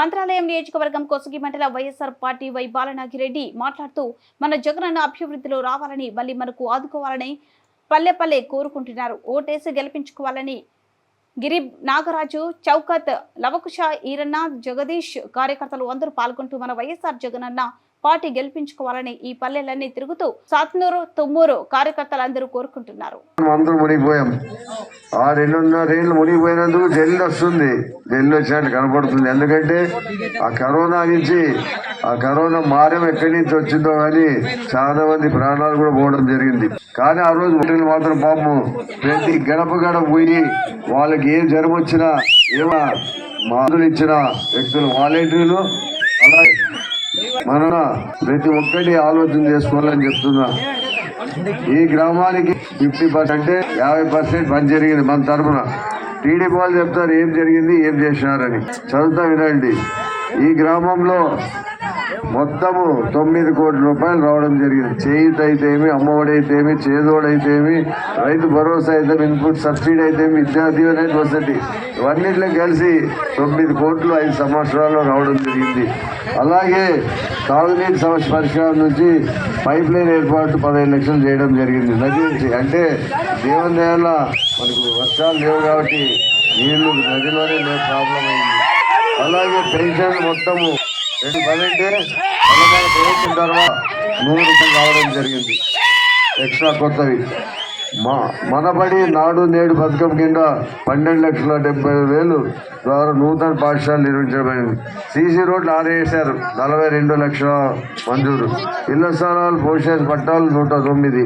మంత్రాలయం నియోజకవర్గం కొసగి మండల YSR party why Balanagi Reddy మాట్లాడుతూ మన జగనన్న అభివృద్ధిలో రావాలని మళ్ళీ మనకు ఆదుకోవాలని పల్లె పల్లె కోరుకుంటున్నారు. ఓటేసి గెలిపించుకోవాలని గిరిబ్ నాగరాజు చౌకత్ లవకుష ఈరన్న జగదీష్ కార్యకర్తలు అందరూ పాల్గొంటూ మన వైఎస్ఆర్ జగనన్న పార్టీ గెలిపించుకోవాలని ఈ పల్లెలన్నీ తిరుగుతూ సాత్నూరు తుమ్మూరు కార్యకర్తలందరూ కోరుకుంటున్నారు. అందరూ కోరుకుంటున్నారు ఆ రెండున్నర ఏళ్ళు మునిగిపోయినందుకు జల్లి వస్తుంది. జల్లి వచ్చినట్టు కనపడుతుంది. ఎందుకంటే ఆ కరోనా నుంచి ఆ కరోనా మారం ఎక్కడి నుంచి వచ్చిందో కానీ చాలా మంది ప్రాణాలు కూడా పోవడం జరిగింది. కానీ ఆ రోజు ముట్టలు మాత్రం పాపం ప్రతి గడప గడప పోయి వాళ్ళకి ఏం జ్వరం వచ్చినా ఏమో మందులు ఇచ్చిన వ్యక్తులు వాలంటీర్లు అలాగే మన ప్రతి ఒక్కటి ఆలోచన చేసుకోవాలని చెప్తున్నా. ఈ గ్రామానికి ఫిఫ్టీ పర్సెంట్ యాభై పర్సెంట్ పని జరిగింది మన తరఫున టీడీపీ వాళ్ళు చెప్తారు ఏం జరిగింది ఏం చేసినారని. చదువుతా వినండి. ఈ గ్రామంలో మొత్తము తొమ్మిది కోట్ల రూపాయలు రావడం జరిగింది. చేయుట అయితేమి అమ్మఒడి అయితేమి రైతు భరోసా అయితే ఇన్పుట్ సబ్సిడీ అయితేమి విద్యా దీవెన వసతి. ఇవన్నిట్లో కలిసి తొమ్మిది కోట్లు ఐదు సంవత్సరాల్లో రావడం జరిగింది. అలాగే తాగునీటి సమస్య పరిష్కారం నుంచి పైప్ లైన్ ఏర్పాటు పదహైదు లక్షలు చేయడం జరిగింది. నది నుంచి అంటే దేవుని దేవల్ల మనకు వర్షాలు లేవు కాబట్టి నీళ్ళు నదిలోనే లేదు ప్రాబ్లం అయింది. అలాగే పెన్షన్ మొత్తము రెండు ప్రభుత్వం తర్వాత నూరు రూపాయలు రావడం జరిగింది. ఎక్స్ట్రా కొత్తవి. మా మనబడి నాడు నేడు పథకం కింద పన్నెండు లక్షల డెబ్బై వేలు ద్వారా నూతన పాఠశాల నిర్మించబడింది సీసీ రోడ్లు ఆరేసారు నలభై రెండు లక్షల మంజూరు. ఇళ్ళ స్థలాలు పోషణ పట్టాలు నూట తొమ్మిది.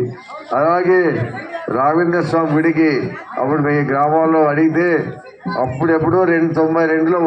అలాగే రాఘవేంద్ర స్వామి గుడికి అప్పుడు మీ గ్రామాల్లో అడిగితే అప్పుడెప్పుడు రెండు తొంభై రెండులో